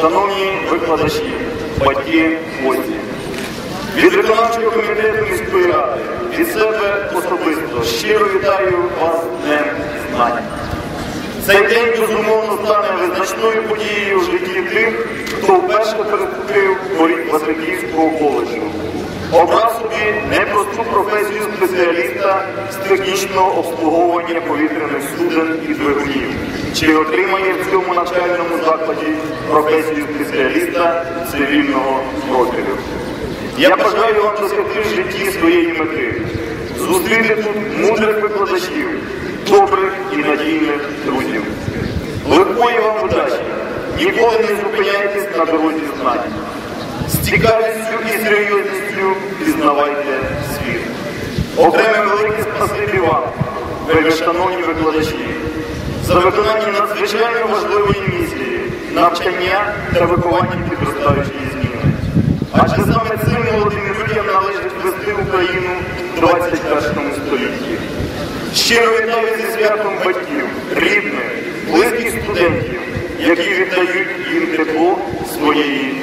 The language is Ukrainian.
шановні викладачі, батьки, гості. Від виконавчого комітету міської ради, від себе особисто щиро вітаю вас Днем знань. Цей день безумовно стане визначною подією в житті тих, хто вперше переступив поріг Васильківського коледжу. Обрав собі непросту професію спеціаліста з технічного обслуговування повітряних суден і двигунів, чи отримає в цьому навчальному закладі професію спеціаліста цивільного профілю. Я бажаю вам досягти в житті своєї мети, зустріти тут мудрих викладачів, добрих і надійних друзів. Легкої вам удачі! Ніколи не зупиняйтесь на дорозі знань. З цікавістю і серйозністю пізнавайте світ. Окреме велике спасибі вам, вельми шановні викладачі, за виконання надзвичайно важливої місії, навчання та виховання підростаючої зміни. Адже саме цим молодим людям належить вести Україну в 21 столітті. Щиро вітаю зі святом батьків, рідних, близьких студентів, які віддають їм тепло своєї.